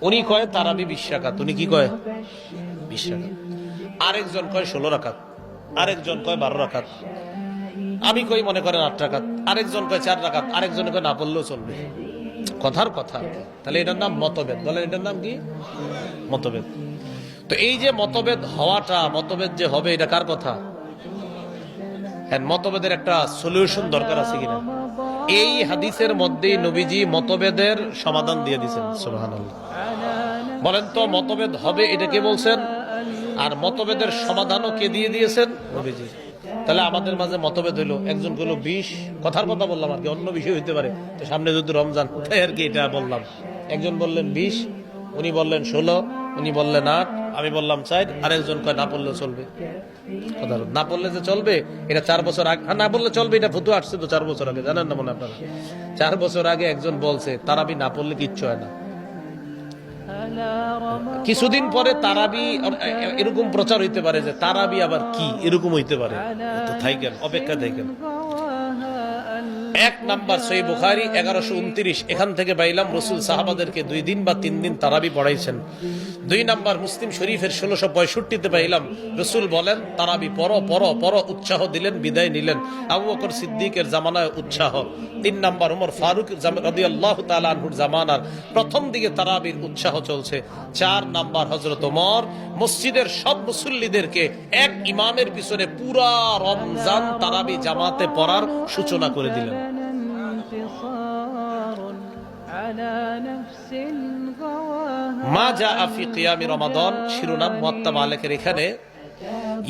উনি কয় তারাবি বিশ রাকাত। উনি কি কয়? বিশ রাকাত। আরেকজন কয়, ষোলো রাকাত। আরেকজন কয়, বারো রাকাত। আমি কই, মনে করেন আট রাকাত। আরেকজন কয়, চার রাকাত। আরেকজন কয়, না পড়লেও চলবে। কথার কথা। তাহলে এটার নাম মতভেদ। বলেন, এটার নাম কি? মতভেদ। তো এই যে মতভেদ হওয়াটা, মতভেদ যে হবে, এটা কার কথা? হ্যাঁ মতভেদের একটা সলিউশন দরকার আছে কিনা? এই হাদিসের মধ্যেই নবীজি মতভেদের সমাধান দিয়ে দিচ্ছেন বলেন তো, মতভেদ হবে এটা কে বলছেন, আর মতভেদের সমাধানও কে দিয়ে দিয়েছেন? নবীজি। তাহলে আমাদের মাঝে মতভেদ হইল, একজন কইলো বিষ কথার কথা বললাম আর কি, অন্য বিষয় হইতে পারে। সামনে যদি রমজান, তাই আর কি এটা বললাম। একজন বললেন বিষ উনি বললেন ষোলো উনি বললেন আট আমি বললাম চার আরেকজন কয় না পড়লেও চলবে। না পড়লে যে চলবে এটা চার বছর আগে হ্যাঁ, না বললে চলবে এটা ফুটু আসছে তো চার বছর আগে। জানেন না মনে আপনারা? চার বছর আগে একজন বলছে তারাবি না পড়লে কিচ্ছু হয় না। কিছুদিন পরে তারাবি এরকম প্রচার হইতে পারে যে তারাবি আবার কি? এরকম হইতে পারে। অপেক্ষা থাইকেন। এক নাম্বার সই বুখারি, এগারোশো উনত্রিশ। এখান থেকে পাইলাম রসুল সাহাবাদেরকে দুই দিন বা তিন দিন তারাবি পড়াইছেন। দুই নাম্বার মুসলিম শরীফের ষোলোশো পঁয়ষট্টিতে পাইলাম রসুল বলেন, তারাবি পর পর পর উৎসাহ দিলেন, বিদায় নিলেন। আবু সিদ্দিকের জামানায় উৎসাহ। তিন নাম্বার উমর ফারুক রদি আল্লাহ তালুর জামানার প্রথম দিকে তারাবির উৎসাহ চলছে। চার নাম্বার হজরত ওমর, মসজিদের সব মুসল্লিদেরকে এক ইমামের পিছনে পুরা রমজান তারাবি জামাতে পড়ার সূচনা করে দিলেন। মা যা আফি রমাদন, শিরোনাম মুয়াত্তা মালিকের এখানে।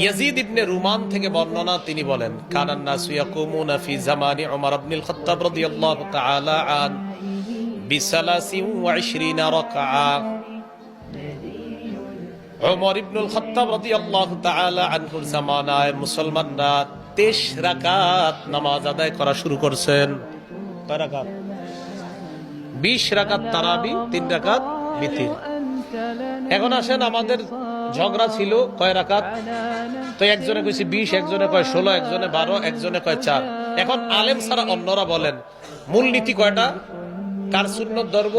ইয়াজিদ ইবনে রুমান থেকে বর্ণনা তিনি বলেন, কানান নাসু ইয়াকুমুনা ফি জামানি উমর ইবনুল খাত্তাব রাদিয়াল্লাহু তাআলা আন, বিসালাসিন ওয়া ইশরিনা রাকআ। উমর ইবনুল খাত্তাব রাদিয়াল্লাহু তাআলা আনহুর জামানায় মুসলমানরা 23 রাকাত নামাজ আদায় করা শুরু করছেন। বিশ রাকাত তারাবি, তিন রাকাত বিতির এখন আসেন, আমাদের ঝগড়া ছিল কয় রাকাত? তো একজনে কইছি বিশ, একজনে কয় ষোলো, একজনে বারো, একজনে কয় চার। এখন আলেম ছাড়া অন্যরা বলেন, মূল নীতি কয়টা? কার সুন্নত ধরব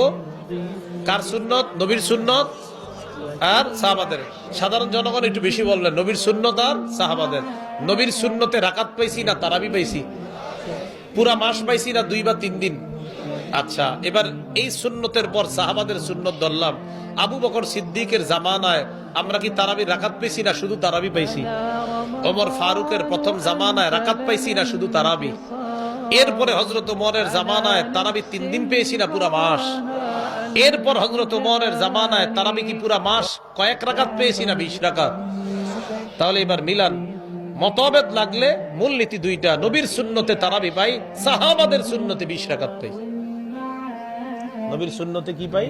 কার সুন্নত? নবীর সুন্নত? আর সাহাবাদের। সাধারণ জনগণ একটু বেশি বললেন, নবীর সুন্নত আর সাহাবাদের। নবীর সুন্নতে রাকাত পাইছি না তারাবি পাইছি? পুরা মাস পাইছি না, দুই বা তিন দিন। আচ্ছা এবার এই সুন্নতের পর সাহাবাদের সুন্নত ধরলাম। আবু বকর সিদ্দিকের জামানায় আমরা কি তারাবি রাকাত পেয়েছি না, শুধু তারাবি পাইছি? ওমর ফারুকের প্রথম জামানায় রাকাত পাইছি না, শুধু তারাবি? এরপরে হজরত ওমরের জামানায় তারাবি তিন দিন পেয়েছি না, পুরা মাস? এরপর হজরত ওমরের জামানায় তারাবি কি পুরা মাস কয়েক রাকাত পেয়েছি না, বিশ রাকাত? তাহলে এবার মিলান। মতভেদ লাগলে মূল নীতি দুইটা, নবীর শূন্যতে তারাবি পাই, সাহাবাদের শূন্যতে বিশ রাখাত পাই। নবীর শূন্যতে কি পাই?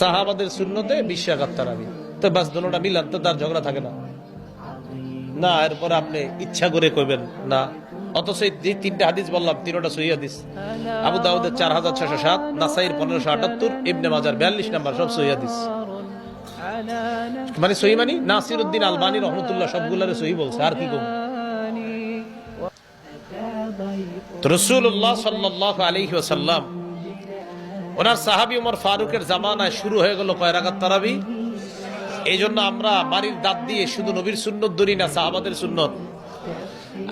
সাহাবাদের শূন্যতে বিশ তারাবি। তো বাস দোনোটা মিলান, তো তার ঝগড়া থাকে না। না, এরপর আপনি ইচ্ছা করে কইবেন, না। অথচ এই তিনটা হাদিস বললাম, তিনটা সহি হাদিস। আবু দাউদের চার হাজার ছশো সাত নাসাইয়ের পনেরোশো আটাত্তর, ইবনে মাজার বিয়াল্লিশ নাম্বার, সব সহি হাদিস। মানে সহি নাসির উদ্দিন আলবানী রহমতুল্লাহ সবগুলারে সহি বলছে, আর কি কম? রসুল্লাহ সাল্লাহ আলহি ওসাল্লাম ওনার সাহাবি উমর ফারুকের জামানায় শুরু হয়ে গেল কয়রাকাত তারাবি? এই জন্য আমরা বাড়ির দাঁত দিয়ে শুধু নবীর সুন্নত ধরি না, সাহাবাদের সুন্নত।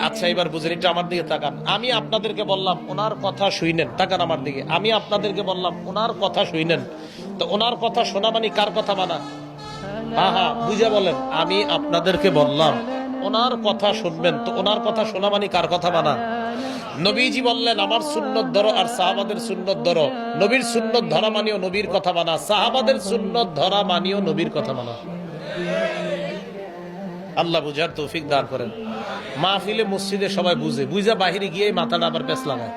আচ্ছা এবার বুঝেন এটা আমার দিকে তাকান। আমি আপনাদেরকে বললাম, ওনার কথা শুইনেন। তাকান আমার দিকে। আমি আপনাদেরকে বললাম, ওনার কথা শুইনেন। তো ওনার কথা শোনা মানে কার কথা মানা? হ্যাঁ হ্যাঁ বুঝে বলেন, আমি আপনাদেরকে বললাম, ওনার কথা শুনবেন তো ওনার কথা শোনা মানে কার কথা মানা নবীজি বললেন, আমার সুন্নত ধরো আর সাহাবাদের সুন্নত ধরো। নবীর সুন্নত ধরা মানিও নবীর কথা মানা সাহাবাদের সুন্নত ধরা মানিও নবীর কথা মানা আল্লাহ বুঝার তৌফিক দান করেন। মাহফিলে মসজিদে সবাই বুঝে, বুঝা বাহিরে গিয়ে মাথাটা আবার পেছ লাগায়।